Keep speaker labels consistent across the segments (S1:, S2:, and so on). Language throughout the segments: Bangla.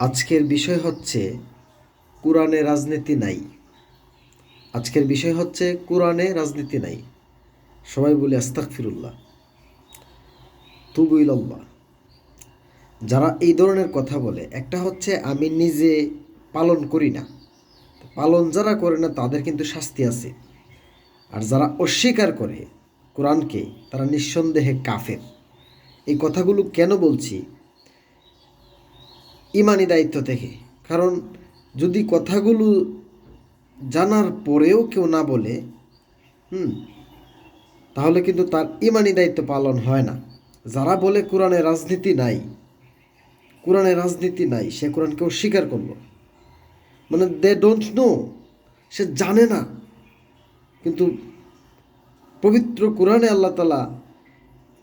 S1: আজকের বিষয় হচ্ছে কোরআনে রাজনীতি নাই। আজকের বিষয় হচ্ছে কোরআনে রাজনীতি নাই। সবাই বলি আস্তাক ফিরুল্লাহ তুবুইল্লাহ যারা এই ধরনের কথা বলে, একটা হচ্ছে আমি নিজে পালন করি না। পালন যারা করে না, তাদের কিন্তু শাস্তি আছে। আর যারা অস্বীকার করে কোরআনকে, তারা নিঃসন্দেহে কাফের। এই কথাগুলো কেন বলছি? ইমানি দায়িত্ব থেকে। কারণ যদি কথাগুলো জানার পরেও কেউ না বলে, হুম, তাহলে কিন্তু তার ইমানি দায়িত্ব পালন হয় না। যারা বলে কোরআনে রাজনীতি নাই, কোরআনে রাজনীতি নাই, সে কোরআনকে অস্বীকার করল। মানে দে ডোন্ট নো সে জানে না। কিন্তু পবিত্র কোরআনে আল্লাহ তালা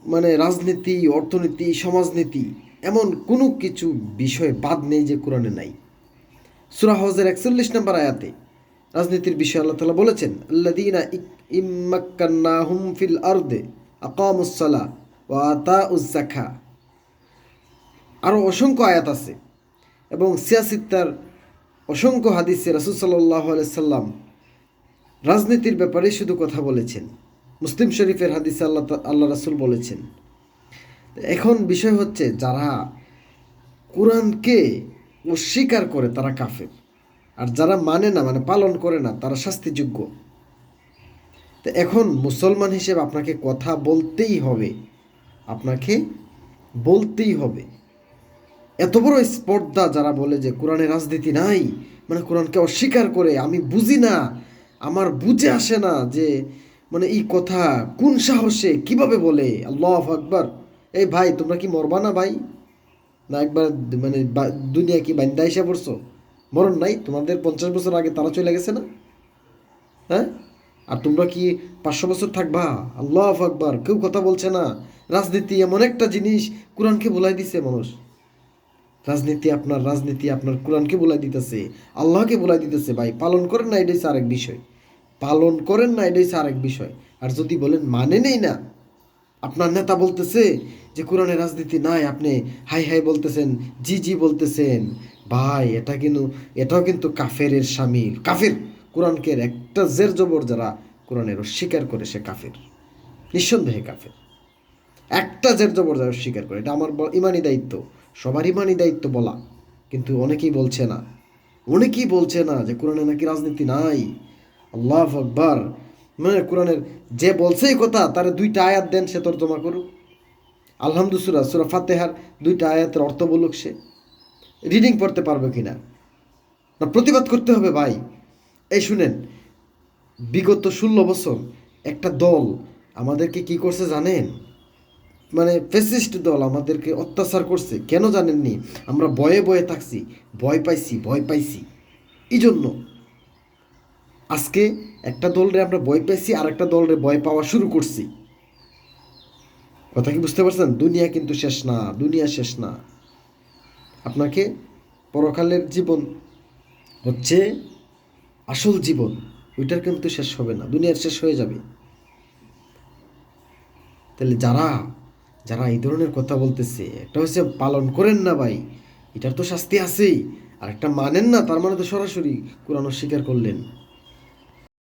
S1: মানে রাজনীতি, অর্থনীতি, সমাজনীতি এমন কোনো কিছু বিষয় বাদ নেই যে কোরআনে নাই। সুরা হজের একচল্লিশ নম্বর আয়াতে রাজনীতির বিষয়ে আল্লাহ তালা বলেছেন আল্লাদিনা ইম্মাক্কান্না হুম ফিল আর্দে আকামুসলা ও আতা উজ্জাখা আরও অসংখ্য আয়াত আছে এবং সিয়াসিত্তার অসংখ্য হাদিসে রাসুল সাল্লাহ সাল্লাম রাজনীতির ব্যাপারে শুধু কথা বলেছেন। মুসলিম শরীফের হাদিসে আল্লাহ আল্লাহ রাসুল বলেছেন এখন বিষয় হচ্ছে যারা কোরআনকে অস্বীকার করে তারা কাফের। আর যারা মানে না মানে পালন করে না, তারা শাস্তিযোগ্য। তো এখন মুসলমান হিসেবে আপনাকে কথা বলতেই হবে। আপনাকে বলতেই হবে। এত বড় স্পর্ধা যারা বলে যে কোরআনে রাজনীতি নাই মানে কোরআনকে অস্বীকার করে আমি বুঝি না, আমার বুঝে আসে না যে মানে এই কথা কোন সাহসে কীভাবে বলে? আল্লাহ আকবার। এই ভাই, তোমরা কি মরবা না ভাই? না একবার মানে দুনিয়া কি বান্দা এসে পড়ছো? মরণ নাই? তোমাদের পঞ্চাশ বছর আগে তারা চলে গেছে না? হ্যাঁ? আর তোমরা কি পাঁচশো বছর থাকবা? আল্লাহ আকবার, কেউ কথা বলছে না। রাজনীতি এমন একটা জিনিস, কোরআনকে বলাই দিছে মানুষ। রাজনীতি আপনার রাজনীতি আপনার কোরআনকে বলাই দিতেছে, আল্লাহকে বলাই দিতেছে ভাই। পালন করেন না, এটাই আরেক বিষয়। পালন করেন না, এটাই আরেক বিষয়। আর যদি বলেন মানে নেই না আপনার নেতা বলতেছে যে কোরআনে রাজনীতি নাই, আপনি হাই হাই বলতেছেন, জি জি বলতেছেন। ভাই, এটা কিন্তু, এটাও কিন্তু কাফেরের সামিল কাফের, কোরআনকে একটা জের জবর যারা কোরআনের অস্বীকার করে, সে কাফের। নিঃসন্দেহে কাফের। একটা জের জবর যারা অস্বীকার করে, এটা আমার ইমানি দায়িত্ব। সবার ইমানি দায়িত্ব বলা। কিন্তু অনেকেই বলছে না। অনেকেই বলছে না যে কোরআনে নাকি রাজনীতি নাই। আল্লাহ আকবার। মানে কোরআনের যে বলছে এই কথা, তার দুইটা আয়াত দেন, সে তর্জমা করুক। আলহামদুসুরা সুরা ফাতেহার দুইটা আয়াতের অর্থ বলুক সে। রিডিং পড়তে পারবে কিনা? না, প্রতিবাদ করতে হবে ভাই। এই শুনেন, বিগত ষোলো বছর একটা দল আমাদেরকে কি করছে জানেন? মানে ফেসিস্ট দল আমাদেরকে অত্যাচার করছে। কেন জানেননি? আমরা বয়ে বয়ে থাকছি, ভয় পাইছি ভয় পাইছি। এই জন্য আজকে একটা দলরে আমরা ভয় পেয়েছি আর একটা দলরে ভয় পাওয়া শুরু করছি। কথা কি বুঝতে পারছেন? দুনিয়া কিন্তু শেষ না, দুনিয়া শেষ না। আপনাকে পরকালের জীবন হচ্ছে আসল জীবন, ওইটার কিন্তু শেষ হবে না দুনিয়ার শেষ হয়ে যাবে। তাহলে যারা যারা এই ধরনের কথা বলতেছে, একটা হচ্ছে পালন করেন না ভাই, এটার তো শাস্তি আছেই আর একটা মানেন না, তার মানে তো সরাসরি কোরআন স্বীকার করলেন।